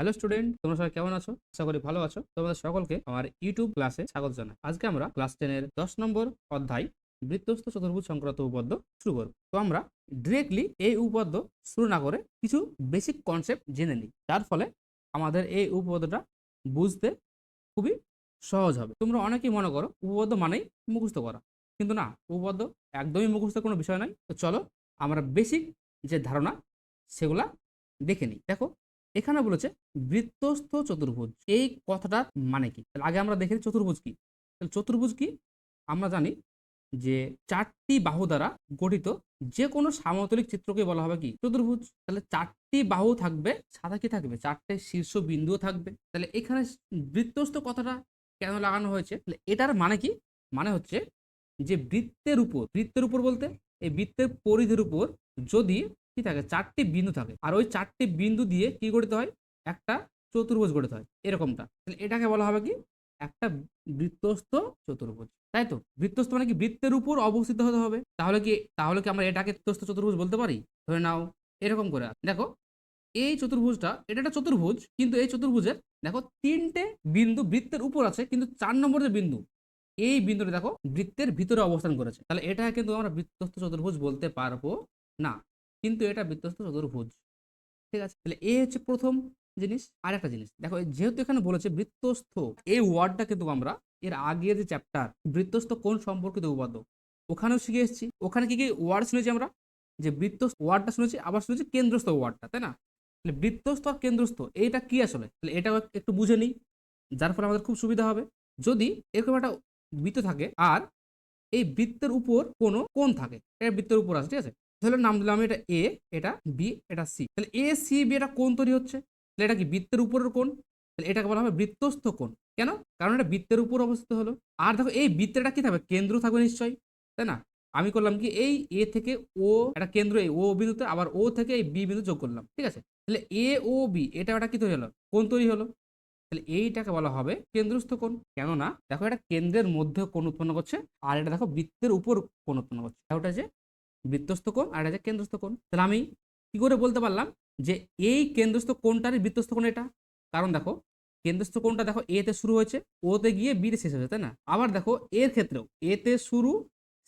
Hello student, তোমরা সবাই কেমন আছো? আশা করি ভালো আছো। তোমাদের সকলকে আমার ইউটিউব ক্লাসে স্বাগত জানাই। আজকে আমরা ক্লাস টেনের দশ নম্বর অধ্যায় বৃত্তস্থ চতুর্ভুজ সংক্রান্ত উপপাদ্য শুরু করব। তো আমরা ডিরেক্টলি এই উপপাদ্য শুরু না করে কিছু বেসিক কনসেপ্ট জেনে নিই। যার ফলে আমাদের এই উপপাদ্যটা বুঝতে খুবই সহজ হবে। তোমরা অনেকেই মনে করো উপপাদ্য মানেই মুখস্থ করা। কিন্তু না, উপপাদ্য একদমই মুখস্থ কোনো বিষয় নয়। তো চলো আমরা বেসিক যে ধারণা, সেগুলা দেখে নিই। দেখো এখানে বলেছে বৃত্তস্থ চতুর্ভুজ। এই কথাটার মানে কি? আগে আমরা দেখেছি চতুর্ভুজ কি? তাহলে চতুর্ভুজ কি? আমরা জানি যে চারটি বাহু দ্বারা গঠিত যে কোনো সামতলিক চিত্রকে বলা হবে কি? চতুর্ভুজ। তাহলে চারটি বাহু থাকবে সাথে কি থাকবে? চারটে শীর্ষ বিন্দুও থাকবে। তাহলে এখানে বৃত্তস্থ কথাটা কেন লাগানো হয়েছে? তাহলে এটার মানে কি? মানে হচ্ছে যে বৃত্তের উপর বৃত্তের উপর বলতে, এই বৃত্তের পরিধির উপর যদি কি থাকে, চারটি বিন্দু থাকে। আর ওই চারটি বিন্দু দিয়ে কি গঠিত হয়? একটা চতুর্ভুজ গঠিত হয়, এরকমটা। তাহলে এটাকে বলা হবে কি? একটা বৃত্তস্থ চতুর্ভুজ। তাই তো? বৃত্তস্থ মানে কি? বৃত্তের উপর অবস্থিত হতে হবে। তাহলে কি তাহলে কি আমরা এটাকে বৃত্তস্থ চতুর্ভুজ বলতে পারি? ধরে নাও, এরকম করে। দেখো, এই চতুর্ভুজটা, এটা একটা চতুর্ভুজ, কিন্তু এই চতুর্ভুজের, দেখো, তিনটে বিন্দু বৃত্তের উপর আছে, কিন্তু চার নম্বর যে বিন্দু, এই বিন্দুটা, দেখো, বৃত্তের ভিতরে অবস্থান করেছে। তাহলে এটা কিন্তু আমরা বৃত্তস্থ চতুর্ভুজ বলতে পারব না। কিন্তু এটা বৃত্তস্থ চতুর্ভুজ ঠিক আছে? তাহলে এ হচ্ছে প্রথম জিনিস। আর একটা জিনিস। দেখো যেহেতু এখানে বলেছে বৃত্তস্থ এই ওয়ার্ডটা কিন্তু আমরা এর আগের যে চ্যাপ্টার বৃত্তস্থ কোন সম্পর্কিত উপাদ্য ওখানেও শিখে এসেছি। ওখানে কি কি ওয়ার্ড শুনেছি আমরা? যে বৃত্তস্থ ওয়ার্ডটা শুনেছি, আবার শুনেছি কেন্দ্রস্থ ওয়ার্ডটা তাই না? তাহলে বৃত্তস্থ আর কেন্দ্রস্থ, এইটা কি আসলে? তাহলে এটাও একটু বুঝে নিই। যার ফলে আমাদের খুব সুবিধা হবে। যদি এরকম একটা বৃত্ত থাকে, আর এই বৃত্তের উপর কোনো কোণ থাকে, এটা বৃত্তের উপর আছে ঠিক আছে? তাহলে নাম দিলাম এটা এ এটা বি এটা সি তাহলে এ সি বি এটা কোণ তৈরি হচ্ছে? তাহলে এটা কি বৃত্তের উপরের কোণ? তাহলে এটাকে বলা হবে বৃত্তস্থ কোণ। কেন? কারণ এটা বৃত্তের উপর অবস্থিত হলো। আর দেখো, এই বৃত্তেরটা কি থাকবে? কেন্দ্র থাকবে নিশ্চয়ই, তাই না? আমি করলাম কি এই এ থেকে ও একটা কেন্দ্র, এই ও বিন্দুতে, আবার ও থেকে এই বি বিন্দু যোগ করলাম, ঠিক আছে? তাহলে এ ও বি এটা একটা কি তৈরি হলো? কোন তৈরি হলো। তাহলে এইটাকে বলা হবে কেন্দ্রস্থ কোণ। কেননা, দেখো এটা কেন্দ্রের মধ্যে কোণ উৎপন্ন করছে, আর এটা দেখো বৃত্তের উপর কোণ উৎপন্ন করছে। ওটা যে বৃত্তস্থ কোণ আর এটা কেন্দ্রস্থ কোণ। তাহলে আমি কি করে বলতে পারলাম যে এই কেন্দ্রস্থ কোণটারই বৃত্তস্থ কোণ এটা? কারণ দেখো, কেন্দ্রস্থ কোণটা দেখো এতে শুরু হয়েছে ওতে গিয়ে বিতে শেষ হয়েছে, তাই না? আবার দেখো এর ক্ষেত্রেও এতে শুরু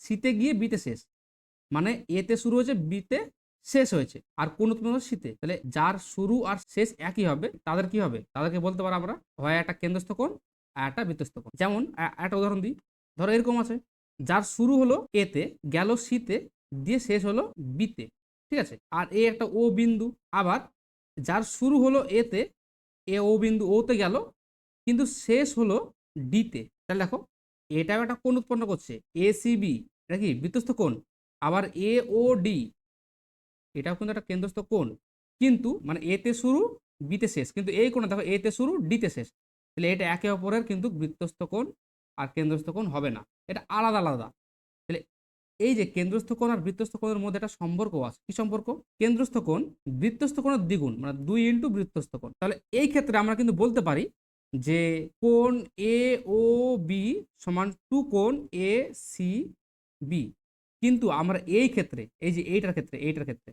শীতে গিয়ে বিতে শেষ। মানে এতে শুরু হয়েছে বিতে শেষ হয়েছে। আর কোন উৎপন্ন শীতে তাহলে যার শুরু আর শেষ একই হবে, তাদের কি হবে? তাদেরকে বলতে পারো আমরা, হয় একটা কেন্দ্রস্থ কোণ আর একটা বৃত্তস্থ কোণ। যেমন একটা উদাহরণ দিই। ধরো এরকম আছে, যার শুরু হলো এতে গেল শীতে দিয়ে শেষ হলো বিতে ঠিক আছে? আর এ একটা ও বিন্দু। আবার যার শুরু হলো এতে এ ও বিন্দু ওতে গেল, কিন্তু শেষ হলো ডিতে তাহলে দেখো, এটাও একটা কোণ উৎপন্ন করছে। এ সি বি এটা কি? বৃত্তস্থ কোণ। আবার এ ও ডি এটাও কিন্তু একটা কেন্দ্রস্থ কোণ। কিন্তু মানে এতে শুরু বিতে শেষ। কিন্তু এই কোণে দেখো এতে শুরু ডিতে শেষ। তাহলে এটা একে অপরের কিন্তু বৃত্তস্থ কোণ আর কেন্দ্রস্থ কোণ হবে না। এটা আলাদা আলাদা। তাহলে এই যে কেন্দ্রস্থ কোণ আর বৃত্তস্থ কোণের মধ্যে একটা সম্পর্ক আছে। কি সম্পর্ক? কেন্দ্রস্থ কোণ, বৃত্তস্থ কোণের দ্বিগুণ মানে দুই ইন্টু বৃত্তস্থ কোণ। তাহলে এই ক্ষেত্রে আমরা কিন্তু বলতে পারি যে কোণ এ ও বি সমান টু কোণ এ সি বি কিন্তু আমরা এই ক্ষেত্রে, এই যে এইটার ক্ষেত্রে এইটার ক্ষেত্রে,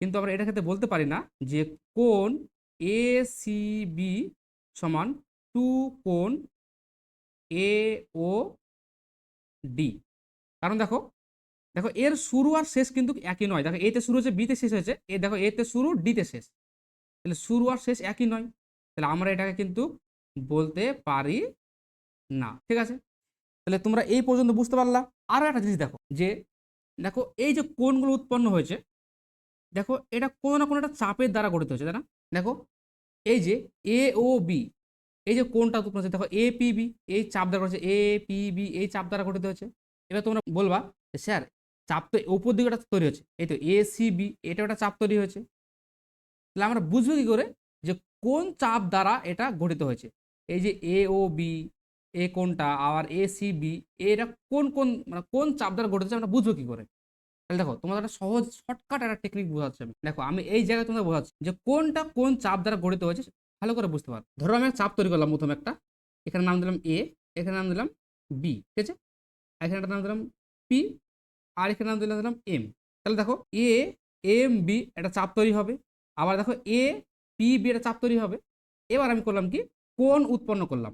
কিন্তু আমরা এটার ক্ষেত্রে বলতে পারি না যে কোণ এ সি বি সমান টু কোণ এ ও ডি কারণ দেখো দেখো, এর শুরু আর শেষ কিন্তু একই নয়। দেখো, এতে শুরু হচ্ছে বিতে শেষ হয়েছে। এ দেখো, এতে শুরু, ডিতে শেষ। তাহলে শুরু আর শেষ একই নয়। তাহলে আমরা এটাকে কিন্তু বলতে পারি না। ঠিক আছে? তাহলে তোমরা এই পর্যন্ত বুঝতে পারলা। আরও একটা জিনিস দেখো, যে দেখো, এই যে কোনগুলো উৎপন্ন হয়েছে, দেখো, এটা কোনো না কোনো একটা চাপের দ্বারা গঠিত হয়েছে, তাই না? দেখো, এই যে এ ও বি এই যে কোনটা উৎপন্ন হচ্ছে দেখো এ পি বি এই চাপ দ্বারা গঠিত এ পি বি এই চাপ দ্বারা গঠিত হয়েছে। এবার তোমরা বলবা স্যার চাপ তো ওপর দিকে একটা তৈরি হচ্ছে। এই তো এ সি বি এটা একটা চাপ তৈরি হয়েছে। তাহলে আমরা বুঝব কী করে? যে কোন চাপ দ্বারা এটা গঠিত হয়েছে? এই যে এ ও বি এ কোনটা? আবার এ সি বি এটা কোন কোন মানে কোন চাপ দ্বারা গঠিত হচ্ছে আমরা বুঝব কী করে? তাহলে দেখো, তোমাদের একটা সহজ, শর্টকাট একটা টেকনিক বোঝাচ্ছি আমি। দেখো, আমি এই জায়গায় তোমাদের বোঝাচ্ছি যে কোনটা কোন চাপ দ্বারা গঠিত হয়েছে, ভালো করে বুঝতে পারো। ধরো আমি চাপ তৈরি করলাম প্রথমে একটা। এখানে নাম দিলাম এ এখানে নাম দিলাম বি ঠিক আছে? এখানে একটা নাম দিলাম পি আর এখানে নাম দিলাম এম তাহলে দেখো এ এম বি একটা চাপ তৈরি হবে। আবার দেখো এ পি বি একটা চাপ তৈরি হবে। এবার আমি করলাম কি? কোন উৎপন্ন করলাম।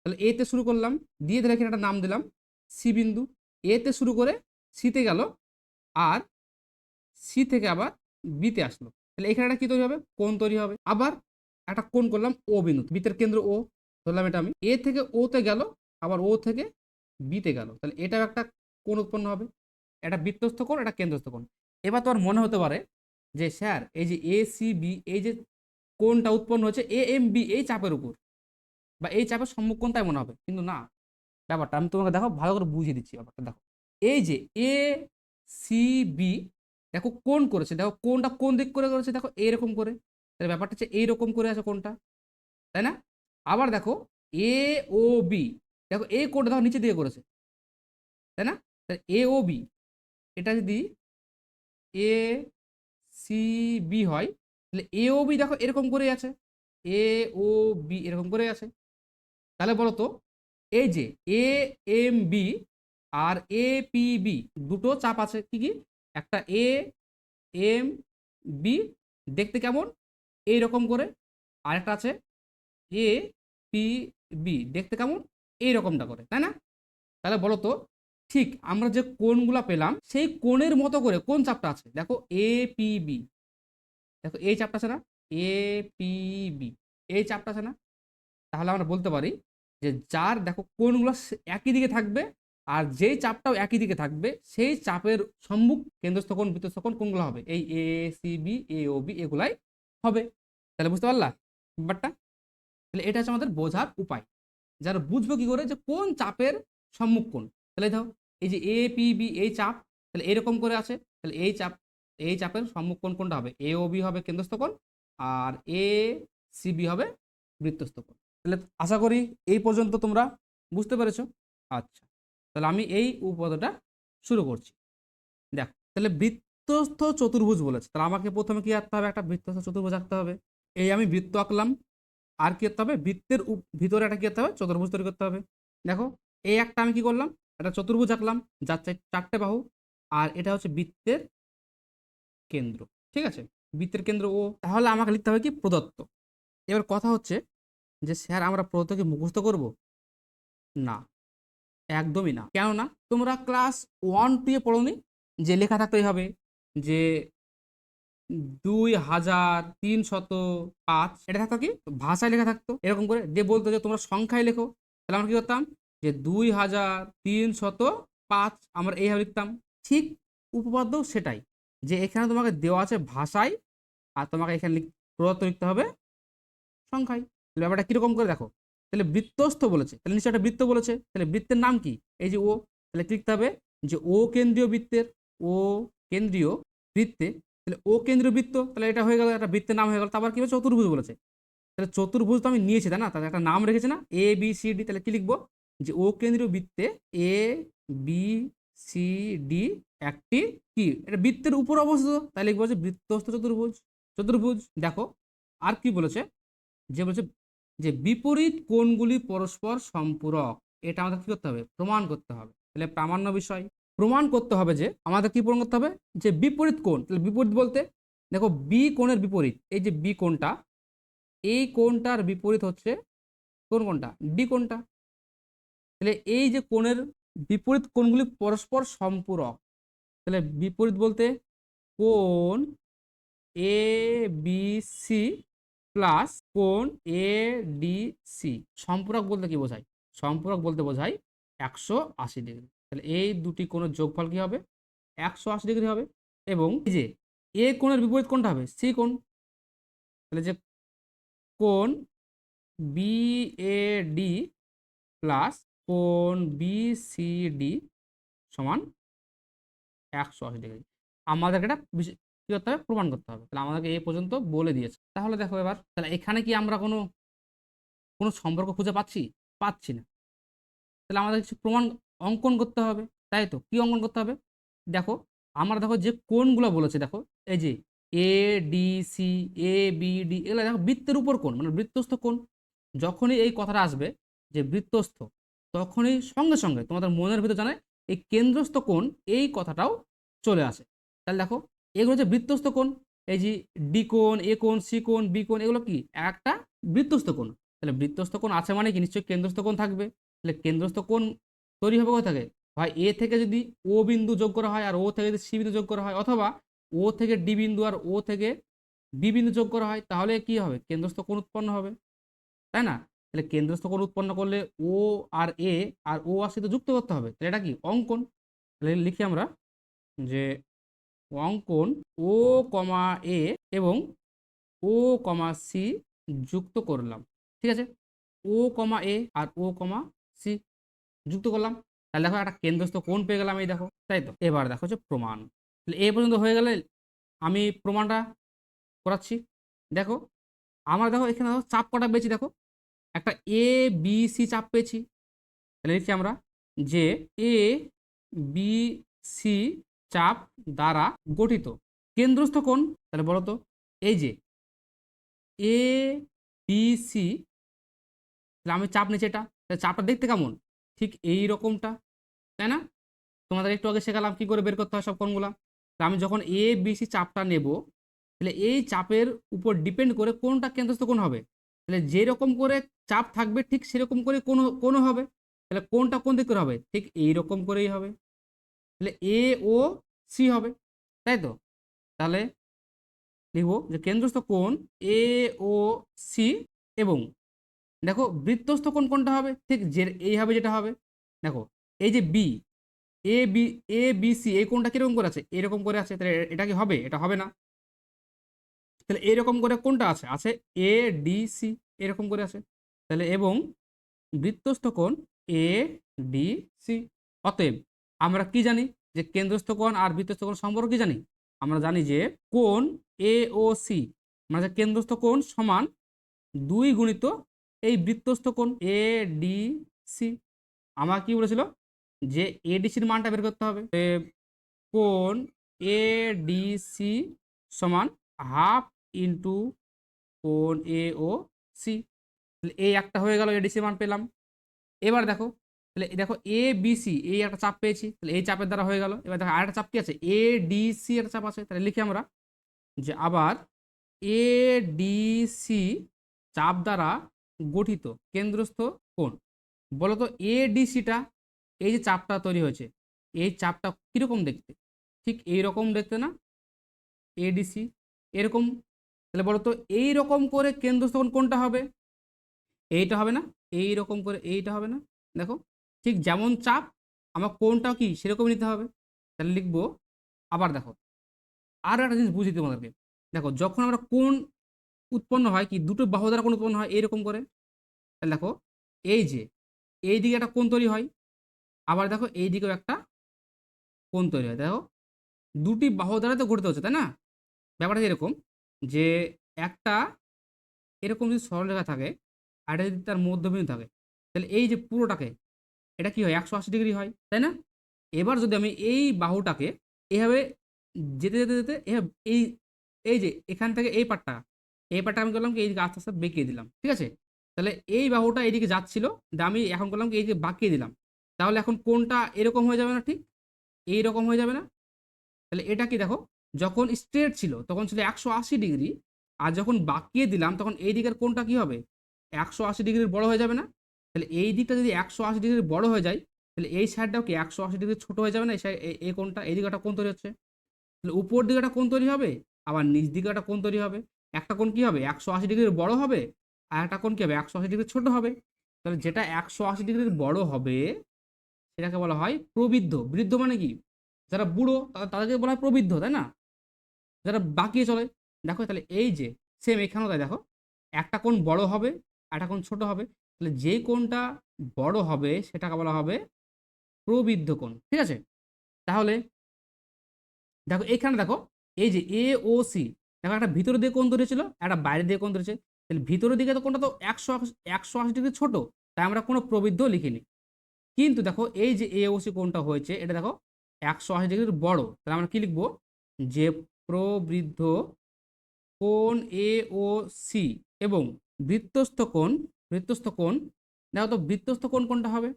তাহলে এতে শুরু করলাম, দিয়ে দিলে এখানে একটা নাম দিলাম সি বিন্দু। এতে শুরু করে সিতে গেল, আর সি থেকে আবার বিতে আসলো। তাহলে এখানে একটা কি তৈরি হবে? কোন তৈরি হবে। আবার একটা কোন করলাম ও বিন্দু বিতের কেন্দ্র ও ধরলাম এটা আমি। এ থেকে ওতে গেল, আবার ও থেকে বিতে গেল। তাহলে এটাও একটা কোন উৎপন্ন হবে। এটা বৃত্তস্থ কোণ, এটা কেন্দ্রস্থ কোণ। এবার তোমার মনে হতে পারে যে, স্যার, এই যে এ এই যে কোণটা উৎপন্ন হচ্ছে এ এম বি এই চাপের উপর। বা এই চাপের সম্মুখ কোণ তাই মনে হবে। কিন্তু না, ব্যাপারটা আমি তোমাকে দেখো, ভালো করে বুঝিয়ে দিচ্ছি ব্যাপারটা, দেখো। এই যে এ সি বি দেখো কোন করেছে, দেখো কোনটা কোন দিক করে করেছে, দেখো এইরকম করে। তাহলে ব্যাপারটা হচ্ছে এইরকম করে আছে কোনটা তাই না? আবার দেখো এ ও বি দেখো এই কোনটা দেখো নিচে দিয়ে করেছে, তাই না? এ ও বি এটা যদি এ সি বি হয়, তাহলে এ ও বি দেখো এরকম করে আছে। এ ও বি এরকম করে আছে। তাহলে বলো তো, এই যে এ এম বি আর এ পি বি দুটো চাপ আছে কি কি? একটা এ এম বি দেখতে কেমন? এই রকম করে। আর একটা আছে এ পি বি দেখতে কেমন? এই রকমটা করে, তাই না? তাহলে বলো তো ঠিক আমরা যে কোণগুলা পেলাম, সেই কোণের মতো করে কোন চাপটা আছে? দেখো এ পি বি দেখো এই চাপটা আছে না? এ পি বি এই চাপটা আছে না? তাহলে আমরা বলতে পারি যে যার দেখো কোণগুলো সে- একই দিকে থাকবে আর যেই চাপটাও একই দিকে থাকবে, সেই চাপের সম্মুখ কেন্দ্রস্থ কোণ কোনগুলো হবে? এই A C B A O B এগুলাই হবে। তাহলে বুঝতে পারলা ব্যাপারটা? তাহলে এটা হচ্ছে আমাদের বোঝার উপায়। যারা বুঝব কি করে? যে কোন চাপের সম্মুখ কোণ। তাহলে দাও এই যে এ পি বি এই চাপ, তাহলে এরকম করে আছে, তাহলে এই চাপ, এই চাপের সম্মুখ কোণ কোনটা হবে? এ ও বি হবে কেন্দ্রস্থ কোণ, আর এ সি বি হবে বৃত্তস্থ তাহলে আশা করি এই পর্যন্ত তোমরা বুঝতে পেরেছ। আচ্ছা তাহলে আমি এই উপপাদ্যটা শুরু করছি। দেখো, তাহলে বৃত্তস্থ চতুর্ভুজ বলেছে, তাহলে আমাকে প্রথমে কি আঁকতে হবে? একটা বৃত্তস্থ চতুর্ভুজ আঁকতে হবে। এই আমি বৃত্ত আঁকলাম, আর কি করতে হবে? বৃত্তের ভিতরে একটা কি করতে হবে? চতুর্ভুজ তৈরি করতে হবে। দেখো, এই একটা আমি কি করলাম? একটা চতুর্ভুজ আঁকলাম, যার চার- চারটে বাহু, আর এটা হচ্ছে বৃত্তের কেন্দ্র, ঠিক আছে? বৃত্তের কেন্দ্র ও, তাহলে আমাকে লিখতে হবে কি? প্রদত্ত। এবার কথা হচ্ছে যে স্যার আমরা প্রদত্তকে মুখস্থ করব? না, একদমই না। কেননা তোমরা ক্লাস ওয়ান টুয়ে পড়োনি, যে লেখা থাকতেই হবে যে দুই হাজার তিনশত পাঁচ, এটা থাকতো কি? ভাষায় লেখা থাকতো। এরকম করে যে বলতো যে তোমরা সংখ্যায় লেখো, তাহলে আমরা কি করতাম? যে দুই হাজার তিনশত পাঁচ আমরা এইভাবে লিখতাম। ঠিক উপপাদ্য সেটাই, যে এখানে তোমাকে দেওয়া আছে ভাষায়, আর তোমাকে এখানে প্রদত্ত লিখতে হবে সংখ্যায়। তাহলে ব্যাপারটা কীরকম করে দেখো? তাহলে বৃত্তস্থ বলেছে, তাহলে নিশ্চয় একটা বৃত্ত বলেছে। তাহলে বৃত্তের নাম কি? এই যে ও, তাহলে লিখতে হবে? যে ও কেন্দ্রীয় বৃত্তের, ও কেন্দ্রীয় বৃত্তে, তাহলে ও কেন্দ্রীয় বৃত্ত, তাহলে এটা হয়ে গেল, একটা বৃত্তের নাম হয়ে গেল, তারপর কি হবে চতুর্ভুজ বলেছে। তাহলে চতুর্ভুজ তো আমি নিয়েছি, তাই না? তাহলে একটা নাম রেখেছে না? এ বি সি ডি তাহলে কি লিখব? যে ও কেন্দ্রীয় বৃত্তে এ বি সি ডি একটি কি এটা বৃত্তের উপর অবস্থিত। তাই লিখব যে বৃত্তস্থ চতুর্ভুজ। চতুর্ভুজ, দেখো, আর কি বলেছে? যে বলেছে যে বিপরীত কোণগুলি পরস্পর সম্পূরক। এটা আমাদের কি করতে হবে? প্রমাণ করতে হবে। তাহলে প্রামাণ্য বিষয়। প্রমাণ করতে হবে যে আমাদের কি প্রমাণ করতে হবে? যে বিপরীত কোণ। তাহলে বিপরীত বলতে, দেখো বি কোণের বিপরীত। এই যে বি কোণটা, এই কোণটার বিপরীত হচ্ছে কোন কোণটা? ডি কোণটা। তাহলে এই যে কোণের বিপরীত কোণগুলি পরস্পর সম্পূরক, তাহলে বিপরীত বলতে কোণ এ বি সি প্লাস কোণ এ ডি সি সম্পূরক বলতে কি বোঝায়? সম্পূরক বলতে বোঝায় একশো আশি ডিগ্রি। তাহলে এই দুটি কোণের যোগফল কি হবে? একশো আশি ডিগ্রি হবে। এবং এই যে এ কোণের বিপরীত কোণটা হবে সি কোণ। তাহলে যে কোণ বি এ ডি প্লাস কোণ বি সি ডি সমান একশো আশি ডিগ্রি। আমাদেরকে এটা কি করতে হবে? প্রমাণ করতে হবে। তাহলে আমাদেরকে এ পর্যন্ত বলে দিয়েছে। তাহলে দেখো এবার, তাহলে এখানে কি আমরা কোনো কোনো সম্পর্ক খুঁজে পাচ্ছি? পাচ্ছি না। তাহলে আমাদের কিছু প্রমাণ অঙ্কন করতে হবে। তাই তো? কি অঙ্কন করতে হবে? দেখো, আমরা দেখো যে কোনগুলো বলেছে, দেখো, এই যে A D C A B D এগুলো দেখো বৃত্তের উপর কোন মানে বৃত্তস্থ কোন যখনই এই কথাটা আসবে যে বৃত্তস্থ তখনই সঙ্গে সঙ্গে তোমাদের মনের ভিতর জানে এই কেন্দ্রস্থ কোণ, এই কথাটাও চলে আসে। তাহলে দেখো, এগুলো হচ্ছে বৃত্তস্থ কোণ। এই যে ডি কোণ, এ কোণ, সি কোণ, বি কোণ, এগুলো কি? একটা বৃত্তস্থ কোণ। তাহলে বৃত্তস্থ কোণ আছে মানে কি? নিশ্চয়ই কেন্দ্রস্থ কোণ থাকবে। তাহলে কেন্দ্রস্থ কোণ তৈরি হবে কোথা থেকে? হয় এ থেকে যদি ও বিন্দু যোগ করা হয় আর ও থেকে যদি সি বিন্দু যোগ করা হয়, অথবা ও থেকে ডি বিন্দু আর ও থেকে বি বিন্দু যোগ করা হয়, তাহলে কি হবে? কেন্দ্রস্থ কোণ উৎপন্ন হবে। তাই না? তাহলে কেন্দ্রস্থ কোণ উৎপন্ন করলে ও আর এ আর ও আর সি তো যুক্ত করতে হবে। তাহলে এটা কি? অঙ্কন। তাহলে লিখি আমরা যে অঙ্কন ও কমা এ এবং ও কমা সি যুক্ত করলাম। ঠিক আছে? ও কমা এ আর ও কমা সি যুক্ত করলাম। তাহলে দেখো একটা কেন্দ্রস্থ কোণ পেয়ে গেলাম এই দেখো, তাই তো? এবার দেখো হচ্ছে প্রমাণ। তাহলে এ পর্যন্ত হয়ে গেলে আমি প্রমাণটা করাচ্ছি। দেখো, আমার দেখো এখানে দেখো চাপ কটা বেশি দেখো। একটা এ বি সি চাপ পেয়েছি। তাহলে লিখছি আমরা যে এ বি সি চাপ দ্বারা গঠিত। কেন্দ্রস্থ কোণ, তাহলে বলো তো, এই যে এ বি সি তাহলে আমি চাপ নিচ্ছি এটা, তাহলে চাপটা দেখতে কেমন? ঠিক এই রকমটা, তাই না? তোমাদের একটু আগে শেখালাম কি করে বের করতে হয় সব কোণগুলা। তাহলে আমি যখন এ বি সি চাপটা নেব, তাহলে এই চাপের উপর ডিপেন্ড করে কোনটা কেন্দ্রস্থ কোণ হবে। তাহলে যেরকম করে চাপ থাকবে, ঠিক সেরকম করে কোনো কোনো হবে। তাহলে কোনটা কোন দিক করে হবে? ঠিক এই রকম করেই হবে। তাহলে এ, ও, সি হবে। তাই তো? তাহলে লিখব যে কেন্দ্রস্থ কোণ এ, ও, সি এবং দেখো বৃত্তস্থ কোণ কোনটা হবে? ঠিক যে, এই হবে যেটা হবে। দেখো এই যে B, A B A, B, C, এই কোনটা কীরকম করে আছে? এরকম করে আছে। তাহলে এটা কি হবে? এটা হবে না। তাহলে এরকম করে কোনটা আছে? আছে এ ডি সি এরকম করে আছে। তাহলে এবং বৃত্তস্থ কোণ এ ডি সি অতএব আমরা কি জানি যে কেন্দ্রস্থ কোণ আর বৃত্তস্থ কোণ সম্পর্কে কি জানি? আমরা জানি যে কোণ এ ও সি মানে কেন্দ্রস্থ কোণ সমান দুই গুণিত এই বৃত্তস্থ কোণ এ ডি সি আমার কি বলেছিল? যে এডিসির মানটা বের করতে হবে। কোণ এ ডি সি সমান হাফ ইন্টু কোণ এ ও সি তাহলে এই একটা হয়ে গেল এডিসি মান পেলাম। এবার দেখো, তাহলে দেখো এ বি সি এই একটা চাপ পেয়েছি, তাহলে এই চাপের দ্বারা হয়ে গেল। এবার দেখো আরেকটা চাপ কি আছে? এ ডি সি একটা চাপ আছে। তাহলে লিখি আমরা যে আবার এ ডি সি চাপ দ্বারা গঠিত কেন্দ্রস্থ কোণ। বলতো এ ডি সিটা এই যে চাপটা তৈরি হয়েছে, এই চাপটা কীরকম দেখতে? ঠিক এই রকম দেখতে না? এডিসি এরকম তাহলে বলতো এই রকম করে কেন্দ্রস্থ কোণ কোনটা হবে? এইটা হবে না? এই রকম করে এইটা হবে না? দেখো, ঠিক যেমন চাপ, আমার কোনটাও কি সেরকম নিতে হবে। তাহলে লিখব, আবার দেখো, আর একটা জিনিস বুঝি তোমাদেরকে। দেখো, যখন আমরা কোন উৎপন্ন হয় কি, দুটো বাহু দ্বারা কোন উৎপন্ন হয়, এইরকম করে। তাহলে দেখো, এই যে এই দিকে একটা কোন তৈরি হয়, আবার দেখো এই দিকেও একটা কোন তৈরি হয়। দেখো, দুটি বাহু দ্বারা তো গঠিত হচ্ছে, তাই না? ব্যাপারটা এরকম। যে একটা এরকম যদি সরলরেখা থাকে আর যদি তার মধ্যবিন্দু থাকে, তাহলে এই যে পুরোটাকে, এটা কি হয়? একশো আশি ডিগ্রি হয়, তাই না? এবার যদি আমি এই বাহুটাকে এভাবে যেতে যেতে যেতে এভাবে এই এই যে এখান থেকে এই পাটটা এই পাটটা আমি করলাম কি এইদিকে আস্তে আস্তে বেঁকিয়ে দিলাম, ঠিক আছে? তাহলে এই বাহুটা এইদিকে যাচ্ছিল আমি এখন করলাম কি এই যে বাঁকিয়ে দিলাম। তাহলে এখন কোনটা এরকম হয়ে যাবে না ঠিক? এই রকম হয়ে যাবে না? তাহলে এটা কি দেখো যখন স্ট্রেট ছিল, তখন ছিল একশো আশি ডিগ্রি আর যখন বাঁকিয়ে দিলাম, তখন এই দিকের কোনটা কি হবে? একশো আশি ডিগ্রির বড় হয়ে যাবে না? তাহলে এই দিকটা যদি একশো আশি ডিগ্রির বড় হয়ে যায়, তাহলে এই সাইডটাও কি একশো আশি ডিগ্রি ছোটো হয়ে যাবে না? এই কোনটা এই দিকে একটা কোণ তৈরি হচ্ছে। তাহলে উপর দিকে কোণ তৈরি হবে, আবার নিচ দিকে একটা কোণ তৈরি হবে। একটা কোন কি হবে? একশো আশি ডিগ্রির বড় হবে আর একটা কোন কি হবে? একশো আশি ডিগ্রি ছোট হবে। তাহলে যেটা একশো আশি ডিগ্রির বড় হবে, সেটাকে বলা হয় প্রবৃদ্ধ। বৃদ্ধ মানে কি? যারা বুড়ো তাদেরকে বলা হয় প্রবৃদ্ধ, তাই না? যারা বাকিয়ে চলে, দেখো তাহলে এই যে সেম এখানেও তাই দেখো, একটা কোণ বড় হবে, একটা কোণ ছোট হবে, তাহলে যে কোণটা বড় হবে সেটাকে বলা হবে প্রবৃদ্ধ কোণ, ঠিক আছে? তাহলে দেখো এখানে দেখো, এই যে এ ও সি দেখো একটা ভিতরের দিকে কোণ ধরেছিল, একটা বাইরের দিকে কোণ ধরেছে, তাহলে ভিতরের দিকে তো কোনটা তো একশো একশো আশি ডিগ্রি ছোটো, তাই আমরা কোনো প্রবৃদ্ধ লিখিনি। কিন্তু দেখো এই যে এ ও সি কোণটা হয়েছে, এটা দেখো একশো আশি ডিগ্রির বড়, তাহলে আমরা কি লিখব? যে প্রবৃদ্ধ কোণ এ ও সি এবং বৃত্তস্থ কোণ বৃত্তস্থ কোণ, দেখো তো বৃত্তস্থ কোণ কোনটা হবে?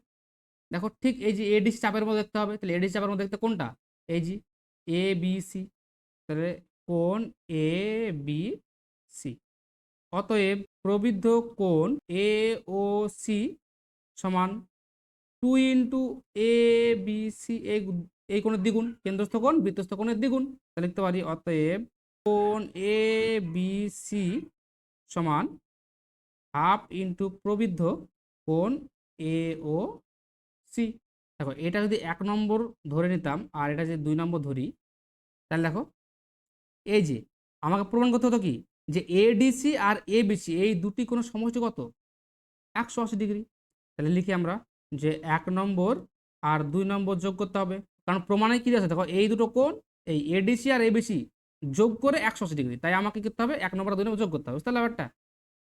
দেখো ঠিক এই যে এডিসি চাপের মধ্যে দেখতে হবে, তাহলে এডিসি চাপের মধ্যে দেখতে কোনটা? এই যে এ বি সি তাহলে কোণ এ বি সি অতএব প্রবৃদ্ধ কোণ এ ও সি সমান two into A B C এই কোণের দ্বিগুণ, কেন্দ্রস্থ কোণ, বৃত্তস্থ কোণের দ্বিগুণ। তাহলে লিখতে পারি, অতএব কোণ এ বি সি সমান হাফ ইন্টু প্রবৃদ্ধ কোণ এ ও সি দেখো, এটা যদি এক নম্বর ধরে নিতাম, আর এটা যদি দুই নম্বর ধরি, তাহলে দেখো, এই যে আমাকে প্রমাণ করতে হতো কি? যে এডিসি আর এ এবিসি এই দুটি কোনো সমষ্টি কত? একশো আশি ডিগ্রি। তাহলে লিখি আমরা যে এক নম্বর আর দুই নম্বর যোগ করতে হবে। কারণ প্রমাণে কী আছে? দেখো, এই দুটো কোণ, এই এডিসি আর এবিসি যোগ করে একশো আশি ডিগ্রি। তাই আমাকে কি করতে হবে? এক নম্বর দুই নম্বর যোগ করতে হবে। বুঝতে ব্যাপারটা?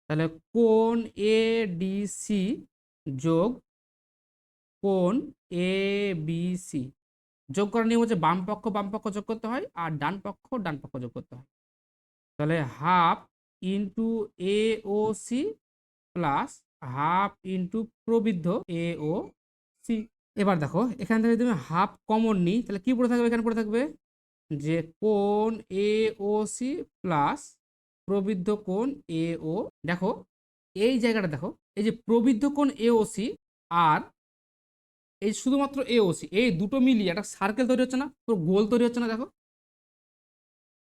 তাহলে কোণ এডিসি যোগ কোন এ বি সি যোগ করার নিয়ম হচ্ছে বাম পক্ষ বাম পক্ষ যোগ করতে হয় আর ডান পক্ষ ডান পক্ষ যোগ করতে হয়। তাহলে half into A O C plus half into প্রবৃদ্ধ A O C এবার দেখো, এখান থেকে আমি হাফ কমন নিই, তাহলে কি পড়ে থাকবে? এখানে পড়ে থাকবে যে কোন এ ও সি প্লাস প্রবৃদ্ধ কোণ এ ও দেখো, এই জায়গাটা দেখো, এই যে প্রবৃদ্ধ কোণ এ ও সি আর এই শুধুমাত্র এ ও সি এই দুটো মিলিয়ে একটা সার্কেল তৈরি হচ্ছে না, পুরো গোল তৈরি হচ্ছে না, দেখো।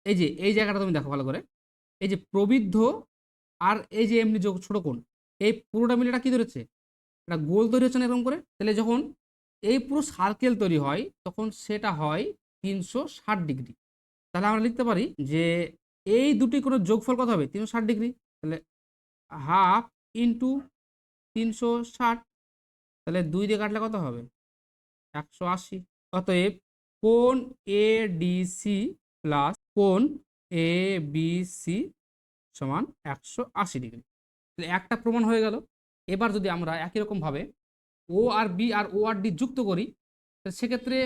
এই যে, এই জায়গাটা তুমি দেখো ভালো করে। এই যে প্রবৃদ্ধ আর এই যে এমনি ছোট কোণ, এই পুরোটা মিলে এটা কি ধরেছে? একটা গোল তৈরি হচ্ছে না এরকম করে। তাহলে যখন এই পুরো সার্কেল তৈরি হয়, তখন সেটা হয় তিনশো ষাট ডিগ্রি। তাহলে আমরা লিখতে পারি যে এই দুটি কোনো যোগফল কত হবে? তিনশো ষাট ডিগ্রি। তাহলে হাফ ইন্টু তিনশো ষাট, তাহলে দুই দিয়ে কাটলে কত হবে? একশো আশি। অতএব কোন এ ডি সি প্লাস কোন এ বি সি সমান একশো আশি ডিগ্রি। তাহলে একটা প্রমাণ হয়ে গেল। এবার যদি আমরা একই রকমভাবে ও আর বি আর ও আর ডি যুক্ত করি সেক্ষেত্রে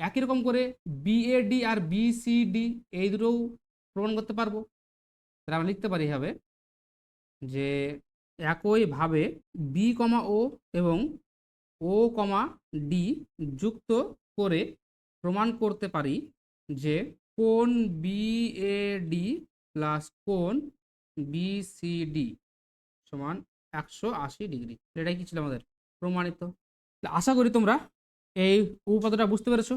একই রকম করে বিএডি আর বিসিডি এই দুটোও প্রমাণ করতে পারব। তাহলে আমরা লিখতে পারি হবে যে একইভাবে বি কমা ও এবং ও কমা ডি যুক্ত করে প্রমাণ করতে পারি যে কোন বিএডি প্লাস কোন বিসিডি সমান একশো আশি ডিগ্রি। এটাই কি ছিল আমাদের? প্রমাণিত। আশা করি তোমরা এই উপপাদ্যটা বুঝতে পেরেছ।